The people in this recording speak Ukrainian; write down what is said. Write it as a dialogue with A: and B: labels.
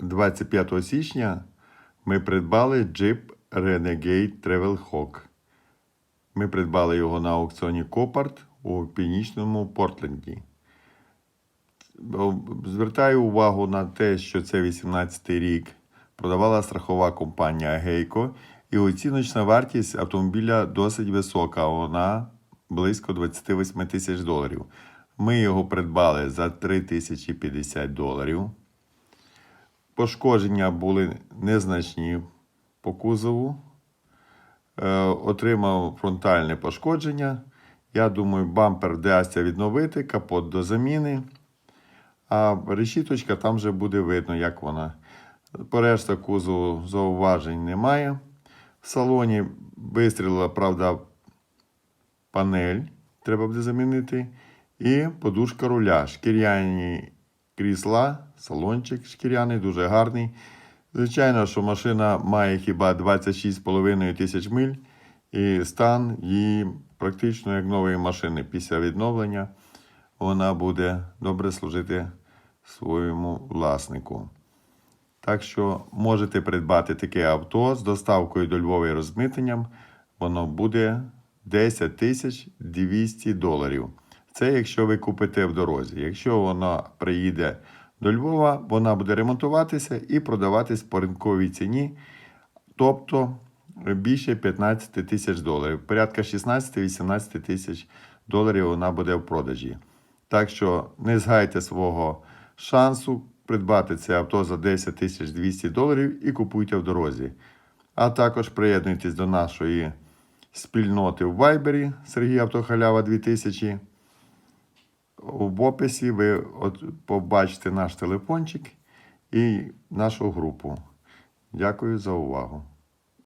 A: 25 січня ми придбали Jeep Renegade Travelhawk. Ми придбали його на аукціоні Копарт у північному Портленді. Звертаю увагу на те, що це 18 рік. Продавала страхова компанія Гейко, і оціночна вартість автомобіля досить висока. Вона близько 28 тисяч доларів. Ми його придбали за 3050 доларів. Пошкодження були незначні по кузову. Е, отримав фронтальне пошкодження. Я думаю, бампер вдасться відновити, капот до заміни. А решіточка там вже буде видно, як вона. По решта кузову зауважень немає. В салоні вистрілила, правда, панель, треба буде замінити. І подушка руля. Шкіряні крісла, салончик шкіряний, дуже гарний. Звичайно, що машина має хіба 26,5 тисяч миль, і стан її практично як нової машини після відновлення. Вона буде добре служити своєму власнику. Так що можете придбати таке авто з доставкою до Львова і розмитненням. Воно буде 10 тисяч 200 доларів. Це якщо ви купите в дорозі. Якщо воно приїде до Львова, вона буде ремонтуватися і продаватись по ринковій ціні, тобто більше 15 тисяч доларів. Порядка 16-18 тисяч доларів вона буде в продажі. Так що не згайте свого шансу придбати це авто за 10 тисяч 200 доларів і купуйте в дорозі. А також приєднуйтесь до нашої спільноти в Вайбері Сергій Автохалява 2000. В описі ви от побачите наш телефончик і нашу групу. Дякую за увагу.